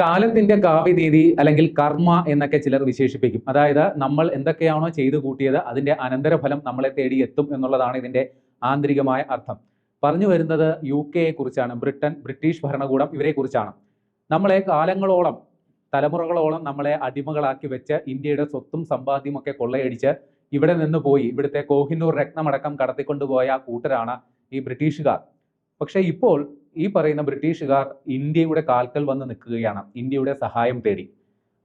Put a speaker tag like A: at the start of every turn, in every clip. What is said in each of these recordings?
A: കാലത്തിന്റെ കാവ്യനീതി അല്ലെങ്കിൽ കർമ്മ എന്നൊക്കെ ചിലർ വിശേഷിപ്പിക്കും. അതായത് നമ്മൾ എന്തൊക്കെയാണോ ചെയ്തു കൂട്ടിയത് അതിന്റെ അനന്തരഫലം നമ്മളെ തേടി എത്തും എന്നുള്ളതാണ് ഇതിന്റെ ആന്തരികമായ അർത്ഥം. പറഞ്ഞു വരുന്നത് യു കെയെ കുറിച്ചാണ്. ബ്രിട്ടൻ ബ്രിട്ടീഷ് ഭരണകൂടം ഇവരെ കുറിച്ചാണ് നമ്മളെ കാലങ്ങളോളം തലമുറകളോളം നമ്മളെ അടിമകളാക്കി വെച്ച് ഇന്ത്യയുടെ സ്വത്തും സമ്പാദ്യമൊക്കെ കൊള്ളയടിച്ച് ഇവിടെ നിന്ന് പോയി. ഇവിടുത്തെ കോഹിന്നൂർ രത്നമടക്കം കടത്തിക്കൊണ്ടുപോയ കൂട്ടരാണ് ഈ ബ്രിട്ടീഷുകാർ. പക്ഷെ ഇപ്പോൾ ഈ പറയുന്ന ബ്രിട്ടീഷുകാർ ഇന്ത്യയുടെ കാൽക്കൽ വന്ന് നിൽക്കുകയാണ്. ഇന്ത്യയുടെ സഹായം തേടി.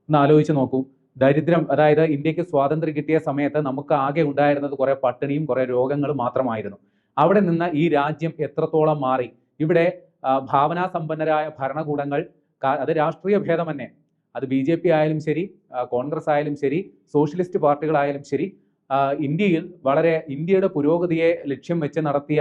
A: ഒന്ന് ആലോചിച്ച് നോക്കൂ. ദരിദ്രം അതായത് ഇന്ത്യയ്ക്ക് സ്വാതന്ത്ര്യം കിട്ടിയ സമയത്ത് നമുക്ക് ആകെ ഉണ്ടായിരുന്നത് കുറെ പട്ടിണിയും കുറെ രോഗങ്ങളും മാത്രമായിരുന്നു. അവിടെ നിന്ന് ഈ രാജ്യം എത്രത്തോളം മാറി? ഇവിടെ ഭാവനാ സമ്പന്നരായ ഭരണകൂടങ്ങൾ അത് രാഷ്ട്രീയ ഭേദം തന്നെ. അത് ബി ജെ പി ആയാലും ശരി കോൺഗ്രസ് ആയാലും ശരി സോഷ്യലിസ്റ്റ് പാർട്ടികളായാലും ശരി ഇന്ത്യയിൽ വളരെ ഇന്ത്യയുടെ പുരോഗതിയെ ലക്ഷ്യം വെച്ച് നടത്തിയ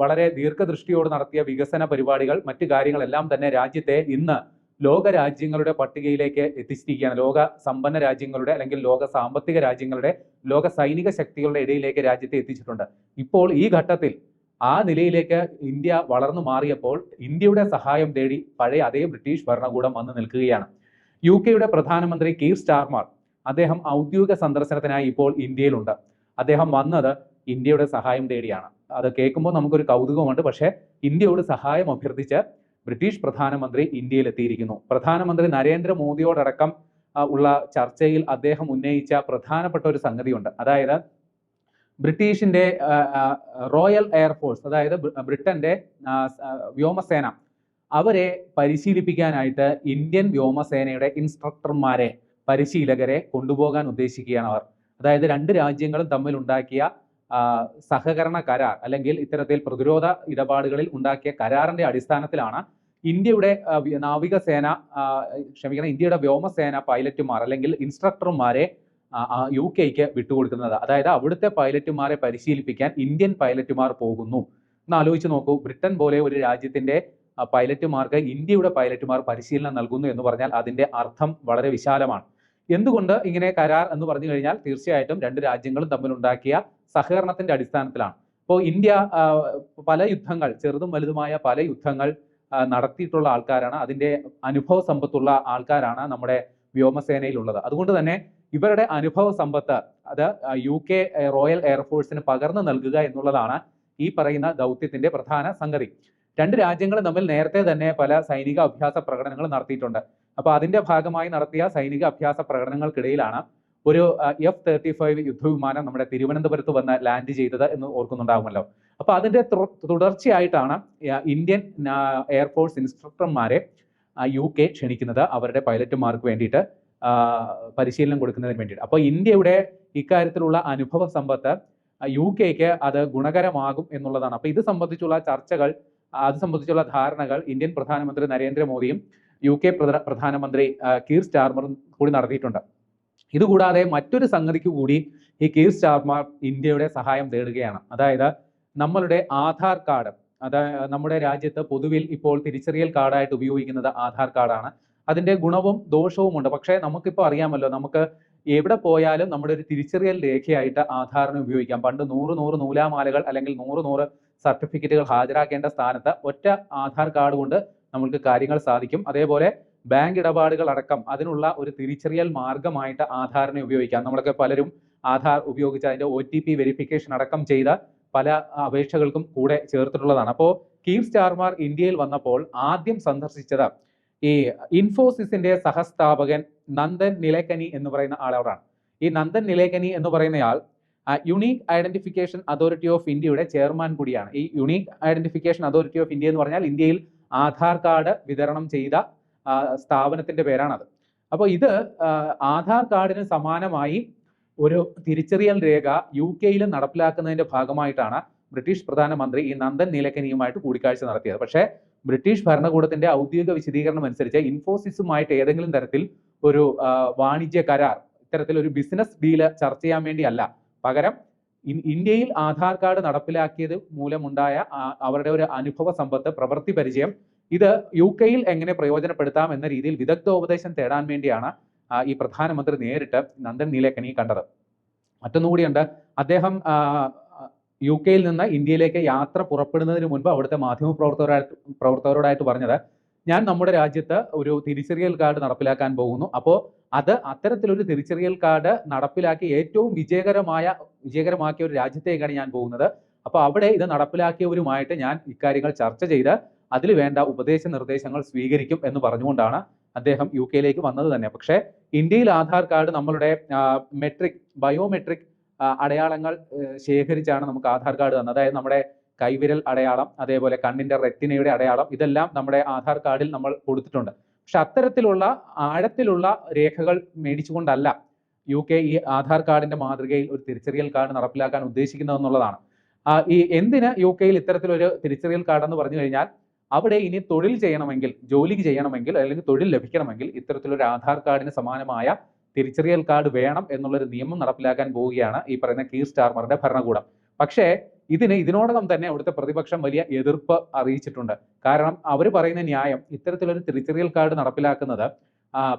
A: വളരെ ദീർഘദൃഷ്ടിയോട് നടത്തിയ വികസന പരിപാടികൾ മറ്റു കാര്യങ്ങളെല്ലാം തന്നെ രാജ്യത്തെ ഇന്ന് ലോക രാജ്യങ്ങളുടെ പട്ടികയിലേക്ക് എത്തിച്ചിരിക്കുകയാണ്. ലോക സമ്പന്ന രാജ്യങ്ങളുടെ അല്ലെങ്കിൽ ലോക സാമ്പത്തിക രാജ്യങ്ങളുടെ ലോക സൈനിക ശക്തികളുടെ ഇടയിലേക്ക് രാജ്യത്തെ എത്തിച്ചിട്ടുണ്ട്. ഇപ്പോൾ ഈ ഘട്ടത്തിൽ ആ നിലയിലേക്ക് ഇന്ത്യ വളർന്നു മാറിയപ്പോൾ ഇന്ത്യയുടെ സഹായം തേടി പഴയ അതേ ബ്രിട്ടീഷ് ഭരണകൂടം വന്ന് നിൽക്കുകയാണ്. യു കെയുടെ പ്രധാനമന്ത്രി കീർ സ്റ്റാർമാർ അദ്ദേഹം ഔദ്യോഗിക സന്ദർശനത്തിനായി ഇപ്പോൾ ഇന്ത്യയിലുണ്ട്. അദ്ദേഹം വന്നത് ഇന്ത്യയുടെ സഹായം തേടിയാണ്. അത് കേൾക്കുമ്പോൾ നമുക്കൊരു കൗതുകമുണ്ട്. പക്ഷേ ഇന്ത്യയോട് സഹായം അഭ്യർത്ഥിച്ച് ബ്രിട്ടീഷ് പ്രധാനമന്ത്രി ഇന്ത്യയിൽ എത്തിയിരിക്കുന്നു പ്രധാനമന്ത്രി നരേന്ദ്രമോദിയോടക്കം ഉള്ള ചർച്ചയിൽ അദ്ദേഹം ഉന്നയിച്ച പ്രധാനപ്പെട്ട ഒരു സംഗതിയുണ്ട്. അതായത് ബ്രിട്ടീഷിന്റെ റോയൽ എയർഫോഴ്സ് അതായത് ബ്രിട്ടന്റെ വ്യോമസേന അവരെ പരിശീലിപ്പിക്കാനായിട്ട് ഇന്ത്യൻ വ്യോമസേനയുടെ ഇൻസ്ട്രക്ടർമാരെ പരിശീലകരെ കൊണ്ടുപോകാൻ ഉദ്ദേശിക്കുകയാണ് അവർ. അതായത് രണ്ട് രാജ്യങ്ങളും ആ, സഹകരണ കരാർ അല്ലെങ്കിൽ ഇത്തരത്തിൽ പ്രതിരോധ ഇടപാടുകളിൽ ഉണ്ടാക്കിയ കരാറിന്റെ അടിസ്ഥാനത്തിലാണ് ഇന്ത്യയുടെ നാവികസേന ക്ഷമിക്കണം ഇന്ത്യയുടെ വ്യോമസേന പൈലറ്റുമാർ അല്ലെങ്കിൽ ഇൻസ്ട്രക്ടർമാരെ യു കെക്ക് വിട്ടുകൊടുക്കുന്നത്. അതായത് അവിടുത്തെ പൈലറ്റുമാരെ പരിശീലിപ്പിക്കാൻ ഇന്ത്യൻ പൈലറ്റുമാർ പോകുന്നു. എന്ന് ആലോചിച്ച് നോക്കൂ ബ്രിട്ടൻ പോലെ ഒരു രാജ്യത്തിന്റെ പൈലറ്റുമാർക്ക് ഇന്ത്യയുടെ പൈലറ്റുമാർ പരിശീലനം നൽകുന്നു എന്ന് പറഞ്ഞാൽ അതിന്റെ അർത്ഥം വളരെ വിശാലമാണ്. എന്തുകൊണ്ട് ഇങ്ങനെ കരാർ എന്ന് പറഞ്ഞു കഴിഞ്ഞാൽ തീർച്ചയായിട്ടും രണ്ട് രാജ്യങ്ങളും തമ്മിലുണ്ടാക്കിയ സഹകരണത്തിന്റെ അടിസ്ഥാനത്തിലാണ്. ഇപ്പോൾ ഇന്ത്യ പല യുദ്ധങ്ങൾ ചെറുതും വലുതുമായ പല യുദ്ധങ്ങൾ നടത്തിയിട്ടുള്ള ആൾക്കാരാണ്. അതിന്റെ അനുഭവ സമ്പത്തുള്ള ആൾക്കാരാണ് നമ്മുടെ വ്യോമസേനയിലുള്ളത്. അതുകൊണ്ട് തന്നെ ഇവരുടെ അനുഭവ സമ്പത്ത് അത് യു കെ റോയൽ എയർഫോഴ്സിന് പകർന്നു നൽകുക എന്നുള്ളതാണ് ഈ പറയുന്ന ദൗത്യത്തിന്റെ പ്രധാന സംഗതി. രണ്ട് രാജ്യങ്ങളും തമ്മിൽ നേരത്തെ തന്നെ പല സൈനിക അഭ്യാസ പ്രകടനങ്ങൾ നടത്തിയിട്ടുണ്ട്. അപ്പൊ അതിന്റെ ഭാഗമായി നടത്തിയ സൈനിക അഭ്യാസ പ്രകടനങ്ങൾക്കിടയിലാണ് ഒരു എഫ് തേർട്ടി ഫൈവ് യുദ്ധവിമാനം നമ്മുടെ തിരുവനന്തപുരത്ത് വന്ന് ലാൻഡ് ചെയ്തത് എന്ന് ഓർക്കുന്നുണ്ടാകുമല്ലോ അപ്പൊ അതിന്റെ തുടർച്ചയായിട്ടാണ് ഇന്ത്യൻ എയർഫോഴ്സ് ഇൻസ്ട്രക്ടർമാരെ യു കെ ക്ഷണിക്കുന്നത് അവരുടെ പൈലറ്റുമാർക്ക് വേണ്ടിയിട്ട് പരിശീലനം കൊടുക്കുന്നതിന് വേണ്ടിയിട്ട്. അപ്പോൾ ഇന്ത്യയുടെ ഇക്കാര്യത്തിലുള്ള അനുഭവ സമ്പത്ത് യു കെക്ക് അത് ഗുണകരമാകും എന്നുള്ളതാണ്. അപ്പൊ ഇത് സംബന്ധിച്ചുള്ള ചർച്ചകൾ അത് സംബന്ധിച്ചുള്ള ധാരണകൾ ഇന്ത്യൻ പ്രധാനമന്ത്രി നരേന്ദ്രമോദിയും യു കെ പ്രധ- പ്രധാനമന്ത്രി കീർ സ്റ്റാർമറും കൂടി നടത്തിയിട്ടുണ്ട്. ഇതുകൂടാതെ മറ്റൊരു സംഗതിക്ക് കൂടി ഈ കീർ സ്റ്റാർമർ ഇന്ത്യയുടെ സഹായം തേടുകയാണ്. അതായത് നമ്മളുടെ ആധാർ കാർഡ് അത് നമ്മുടെ രാജ്യത്ത് പൊതുവിൽ ഇപ്പോൾ തിരിച്ചറിയൽ കാർഡായിട്ട് ഉപയോഗിക്കുന്നത് ആധാർ കാർഡാണ്. അതിന്റെ ഗുണവും ദോഷവും ഉണ്ട്. പക്ഷേ നമുക്കിപ്പോൾ അറിയാമല്ലോ നമുക്ക് എവിടെ പോയാലും നമ്മുടെ ഒരു തിരിച്ചറിയൽ രേഖയായിട്ട് ആധാറിനെ ഉപയോഗിക്കാം. പണ്ട് നൂറ് നൂറ് നൂലാമാലകൾ അല്ലെങ്കിൽ നൂറ് നൂറ് സർട്ടിഫിക്കറ്റുകൾ ഹാജരാക്കേണ്ട സ്ഥാനത്ത് ഒറ്റ ആധാർ കാർഡ് കൊണ്ട് നമുക്ക് കാര്യങ്ങൾ സാധിക്കും. അതേപോലെ ബാങ്ക് ഇടപാടുകൾ അടക്കം അതിനുള്ള ഒരു തിരിച്ചറിയൽ മാർഗമായിട്ട് ആധാറിനെ ഉപയോഗിക്കാം. നമ്മളൊക്കെ പലരും ആധാർ ഉപയോഗിച്ച് അതിന്റെ ഒ ടി പി വെരിഫിക്കേഷൻ അടക്കം ചെയ്ത പല അപേക്ഷകൾക്കും കൂടെ ചേർത്തിട്ടുള്ളതാണ്. അപ്പോൾ കീർ സ്റ്റാർമാർ ഇന്ത്യയിൽ വന്നപ്പോൾ ആദ്യം സന്ദർശിച്ചത് ഈ ഇൻഫോസിസിന്റെ സഹസ്ഥാപകൻ നന്ദൻ നിലേക്കനി എന്ന് പറയുന്ന ആളോടാണ് ഈ നന്ദൻ നിലേക്കനി എന്ന് പറയുന്നയാൾ യുണീക് ഐഡന്റിഫിക്കേഷൻ അതോറിറ്റി ഓഫ് ഇന്ത്യയുടെ ചെയർമാൻ കൂടിയാണ്. ഈ unique identification authority of India എന്ന് പറഞ്ഞാൽ ഇന്ത്യയിൽ ആധാർ കാർഡ് വിതരണം ചെയ്ത സ്ഥാപനത്തിന്റെ പേരാണത്. അപ്പോൾ ഇത് ആധാർ കാർഡിന് സമാനമായി ഒരു തിരിച്ചറിയൽ രേഖ യു കെയിലും നടപ്പിലാക്കുന്നതിന്റെ ഭാഗമായിട്ടാണ് ബ്രിട്ടീഷ് പ്രധാനമന്ത്രി ഈ നന്ദൻ നീലക്കനിയുമായിട്ട് കൂടിക്കാഴ്ച നടത്തിയത്. പക്ഷേ ബ്രിട്ടീഷ് ഭരണകൂടത്തിന്റെ ഔദ്യോഗിക വിശദീകരണം അനുസരിച്ച് ഇൻഫോസിസുമായിട്ട് ഏതെങ്കിലും തരത്തിൽ ഒരു വാണിജ്യ കരാർ ഇത്തരത്തിൽ ഒരു ബിസിനസ് ഡീൽ ചർച്ച ചെയ്യാൻ വേണ്ടിയല്ല. പകരം ഇന്ത്യയിൽ ആധാർ കാർഡ് നടപ്പിലാക്കിയത് മൂലമുണ്ടായ അവരുടെ ഒരു അനുഭവ സമ്പത്ത് പ്രവൃത്തി പരിചയം. ഇത് യു കെയിൽ എങ്ങനെ പ്രയോജനപ്പെടുത്താം എന്ന രീതിയിൽ വിദഗ്ധോപദേശം തേടാൻ വേണ്ടിയാണ് ഈ പ്രധാനമന്ത്രി നേരിട്ട് നന്ദൻ നീലേക്കനി കണ്ടത്. മറ്റൊന്നുകൂടിയുണ്ട് അദ്ദേഹം യു കെയിൽ നിന്ന് ഇന്ത്യയിലേക്ക് യാത്ര പുറപ്പെടുന്നതിന് മുൻപ് അവിടുത്തെ മാധ്യമ പ്രവർത്തകരായിട്ട് പ്രവർത്തകരോടായിട്ട് പറഞ്ഞത് ഞാൻ നമ്മുടെ രാജ്യത്ത് ഒരു തിരിച്ചറിയൽ കാർഡ് നടപ്പിലാക്കാൻ പോകുന്നു. അപ്പോൾ അത് അത്തരത്തിലൊരു തിരിച്ചറിയൽ കാർഡ് നടപ്പിലാക്കി ഏറ്റവും വിജയകരമായ വിജയകരമാക്കിയ ഒരു രാജ്യത്തേക്കാണ് ഞാൻ പോകുന്നത്. അപ്പോൾ അവിടെ ഇത് നടപ്പിലാക്കിയവരുമായിട്ട് ഞാൻ ഇക്കാര്യങ്ങൾ ചർച്ച ചെയ്ത് അതിൽ വേണ്ട ഉപദേശ നിർദ്ദേശങ്ങൾ സ്വീകരിക്കും എന്ന് പറഞ്ഞുകൊണ്ടാണ് അദ്ദേഹം യു കെയിലേക്ക് വന്നത് തന്നെ. പക്ഷേ ഇന്ത്യയിൽ ആധാർ കാർഡ് നമ്മളുടെ മെട്രിക് ബയോമെട്രിക് അടയാളങ്ങൾ ശേഖരിച്ചാണ് നമുക്ക് ആധാർ കാർഡ് തന്നത്. അതായത് നമ്മുടെ കൈവിരൽ അടയാളം അതേപോലെ കണ്ണിന്റെ റെറ്റിനയുടെ അടയാളം ഇതെല്ലാം നമ്മുടെ ആധാർ കാർഡിൽ നമ്മൾ കൊടുത്തിട്ടുണ്ട്. പക്ഷെ അത്തരത്തിലുള്ള ആഴത്തിലുള്ള രേഖകൾ മേടിച്ചുകൊണ്ടല്ല യു കെ ഈ ആധാർ കാർഡിന്റെ മാതൃകയിൽ ഒരു തിരിച്ചറിയൽ കാർഡ് നടപ്പിലാക്കാൻ ഉദ്ദേശിക്കുന്നതെന്നുള്ളതാണ് ഈ എന്തിന് യു കെയിൽ ഇത്തരത്തിലൊരു തിരിച്ചറിയൽ കാർഡ് എന്ന് പറഞ്ഞു കഴിഞ്ഞാൽ അവിടെ ഇനി തൊഴിൽ ചെയ്യണമെങ്കിൽ ജോലി ചെയ്യണമെങ്കിൽ അല്ലെങ്കിൽ തൊഴിൽ ലഭിക്കണമെങ്കിൽ ഇത്തരത്തിലൊരു ആധാർ കാർഡിന് സമാനമായ തിരിച്ചറിയൽ കാർഡ് വേണം എന്നുള്ളൊരു നിയമം നടപ്പിലാക്കാൻ പോവുകയാണ് ഈ പറയുന്ന കീർ സ്റ്റാർമറുടെ ഭരണകൂടം. പക്ഷേ ഇതിന് ഇതിനോടകം തന്നെ അവിടുത്തെ പ്രതിപക്ഷം വലിയ എതിർപ്പ് അറിയിച്ചിട്ടുണ്ട്. കാരണം അവർ പറയുന്ന ന്യായം ഇത്തരത്തിലൊരു തിരിച്ചറിയൽ കാർഡ് നടപ്പിലാക്കുന്നത്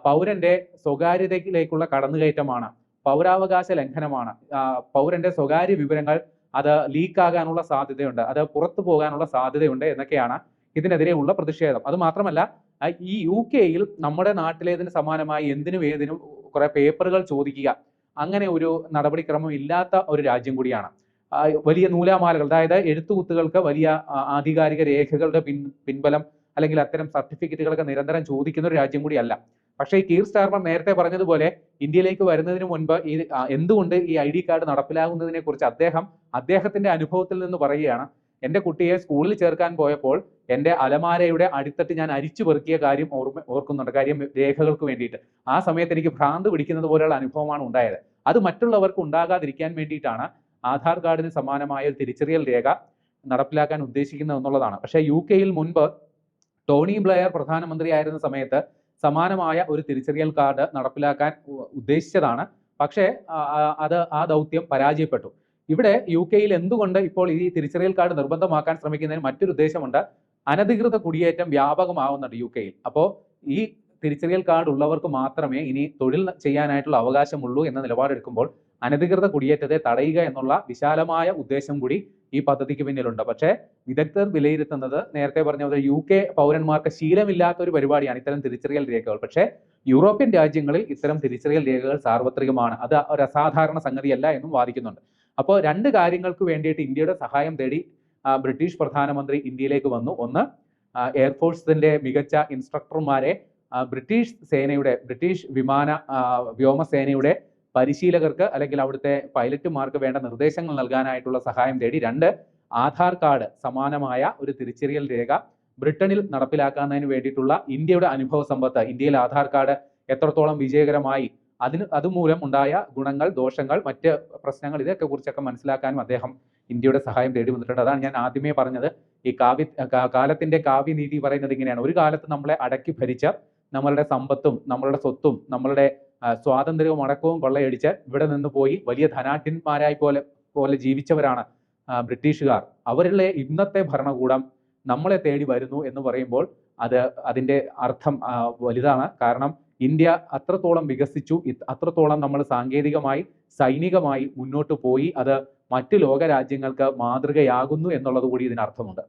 A: പൗരന്റെ സ്വകാര്യതയിലേക്കുള്ള കടന്നുകയറ്റമാണ് പൗരാവകാശ ലംഘനമാണ്. പൗരന്റെ സ്വകാര്യ വിവരങ്ങൾ അത് ലീക്കാകാനുള്ള സാധ്യതയുണ്ട് അത് പുറത്തു പോകാനുള്ള സാധ്യതയുണ്ട് എന്നൊക്കെയാണ് ഇതിനെതിരെയുള്ള പ്രതിഷേധം. അത് മാത്രമല്ല ഈ യു കെയിൽ നമ്മുടെ നാട്ടിലേതിന് സമാനമായി എന്തിനും ഏതിനും കുറെ പേപ്പറുകൾ ചോദിക്കുക അങ്ങനെ ഒരു നടപടിക്രമം ഇല്ലാത്ത ഒരു രാജ്യം കൂടിയാണ്. വലിയ നൂലാമാലകൾ അതായത് എഴുത്തുകുത്തുകൾക്ക് വലിയ ആധികാരിക രേഖകളുടെ പിൻ പിൻബലം അല്ലെങ്കിൽ അത്തരം സർട്ടിഫിക്കറ്റുകളൊക്കെ നിരന്തരം ചോദിക്കുന്ന ഒരു രാജ്യം കൂടിയല്ല. പക്ഷേ ഈ കീർ സ്റ്റാർമർ നേരത്തെ പറഞ്ഞതുപോലെ ഇന്ത്യയിലേക്ക് വരുന്നതിന് മുൻപ് ഈ എന്തുകൊണ്ട് ഈ ഐ ഡി കാർഡ് നടപ്പിലാകുന്നതിനെ കുറിച്ച് അദ്ദേഹം അദ്ദേഹത്തിന്റെ അനുഭവത്തിൽ നിന്ന് പറയുകയാണ്. എന്റെ കുട്ടിയെ സ്കൂളിൽ ചേർക്കാൻ പോയപ്പോൾ എന്റെ അലമാരയുടെ അടിത്തട്ട് ഞാൻ അരിച്ചു പെറുക്കിയ കാര്യം ഓർമ്മ ഓർക്കുന്നുണ്ട്. കാര്യം രേഖകൾക്ക് വേണ്ടിയിട്ട്. ആ സമയത്ത് എനിക്ക് ഭ്രാന്ത് പിടിക്കുന്നത് പോലെയുള്ള അനുഭവമാണ് ഉണ്ടായത്. അത് മറ്റുള്ളവർക്ക് ഉണ്ടാകാതിരിക്കാൻ വേണ്ടിയിട്ടാണ് ആധാർ കാർഡിന് സമാനമായ ഒരു തിരിച്ചറിയൽ രേഖ നടപ്പിലാക്കാൻ ഉദ്ദേശിക്കുന്നത് എന്നുള്ളതാണ്. പക്ഷേ യു കെയിൽ മുൻപ് ടോണി ബ്ലെയർ പ്രധാനമന്ത്രിയായിരുന്ന സമയത്ത് സമാനമായ ഒരു തിരിച്ചറിയൽ കാർഡ് നടപ്പിലാക്കാൻ ഉദ്ദേശിച്ചതാണ്. പക്ഷേ അത് ആ ദൗത്യം പരാജയപ്പെട്ടു. ഇവിടെ യു കെയിൽ എന്തുകൊണ്ട് ഇപ്പോൾ ഈ തിരിച്ചറിയൽ കാർഡ് നിർബന്ധമാക്കാൻ ശ്രമിക്കുന്നതിന് മറ്റൊരു ഉദ്ദേശമുണ്ട്? അനധികൃത കുടിയേറ്റം വ്യാപകമാവുന്നുണ്ട് യു കെയിൽ അപ്പോൾ ഈ തിരിച്ചറിയൽ കാർഡ് ഉള്ളവർക്ക് മാത്രമേ ഇനി തൊഴിൽ ചെയ്യാനായിട്ടുള്ള അവകാശമുള്ളൂ എന്ന നിലപാടെടുക്കുമ്പോൾ അനധികൃത കുടിയേറ്റത്തെ തടയുക എന്നുള്ള വിശാലമായ ഉദ്ദേശം കൂടി ഈ പദ്ധതിക്ക് പിന്നിലുണ്ട്. പക്ഷേ വിദഗ്ധർ വിലയിരുത്തുന്നത് നേരത്തെ പറഞ്ഞ പോലെ യു കെ പൗരന്മാർക്ക് ശീലമില്ലാത്ത ഒരു പരിപാടിയാണ് ഇത്തരം തിരിച്ചറിയൽ രേഖകൾ. പക്ഷേ യൂറോപ്യൻ രാജ്യങ്ങളിൽ ഇത്തരം തിരിച്ചറിയൽ രേഖകൾ സാർവത്രികമാണ്. അത് ഒരു അസാധാരണ സംഗതിയല്ല എന്നും വാദിക്കുന്നുണ്ട്. അപ്പോൾ രണ്ട് കാര്യങ്ങൾക്ക് വേണ്ടിയിട്ട് ഇന്ത്യയുടെ സഹായം തേടി ബ്രിട്ടീഷ് പ്രധാനമന്ത്രി ഇന്ത്യയിലേക്ക് വന്നു. ഒന്ന് എയർഫോഴ്സിന്റെ മികച്ച ഇൻസ്ട്രക്ടർമാരെ ബ്രിട്ടീഷ് സേനയുടെ ബ്രിട്ടീഷ് വിമാന വ്യോമസേനയുടെ പരിശീലകർക്ക് അല്ലെങ്കിൽ അവിടുത്തെ പൈലറ്റുമാർക്ക് വേണ്ട നിർദ്ദേശങ്ങൾ നൽകാനായിട്ടുള്ള സഹായം തേടി രണ്ട് ആധാർ കാർഡ് സമാനമായ ഒരു തിരിച്ചറിയൽ രേഖ ബ്രിട്ടനിൽ നടപ്പിലാക്കുന്നതിന് വേണ്ടിയിട്ടുള്ള ഇന്ത്യയുടെ അനുഭവ സമ്പത്ത് ഇന്ത്യയിൽ ആധാർ കാർഡ് എത്രത്തോളം വിജയകരമായി അതിന് അതുമൂലം ഉണ്ടായ ഗുണങ്ങൾ ദോഷങ്ങൾ മറ്റ് പ്രശ്നങ്ങൾ ഇതൊക്കെ കുറിച്ചൊക്കെ മനസ്സിലാക്കാനും അദ്ദേഹം ഇന്ത്യയുടെ സഹായം തേടി വന്നിട്ടുണ്ട്. അതാണ് ഞാൻ ആദ്യമേ പറഞ്ഞത്. ഈ കാവ്യ കാലത്തിന്റെ കാവ്യനീതി പറയുന്നത് ഇങ്ങനെയാണ്. ഒരു കാലത്ത് നമ്മളെ അടക്കി ഭരിച്ച നമ്മളുടെ സമ്പത്തും നമ്മളുടെ സ്വത്തും നമ്മളുടെ സ്വാതന്ത്ര്യവും അടക്കവും കൊള്ളയടിച്ച് ഇവിടെ നിന്ന് പോയി വലിയ ധനാഢ്യന്മാരായി പോലെ പോലെ ജീവിച്ചവരാണ് ബ്രിട്ടീഷുകാർ. അവരുടെ ഇന്നത്തെ ഭരണകൂടം നമ്മളെ തേടി വരുന്നു എന്ന് പറയുമ്പോൾ അത് അതിന്റെ അർത്ഥം വലുതാണ്. കാരണം ഇന്ത്യ അത്രത്തോളം വികസിച്ചു അത്രത്തോളം നമ്മൾ സാങ്കേതികമായി സൈനികമായി മുന്നോട്ട് പോയി അത് മറ്റ് ലോക രാജ്യങ്ങൾക്ക് മാതൃകയാകുന്നു എന്നുള്ളത് കൂടി ഇതിനർത്ഥമുണ്ട്.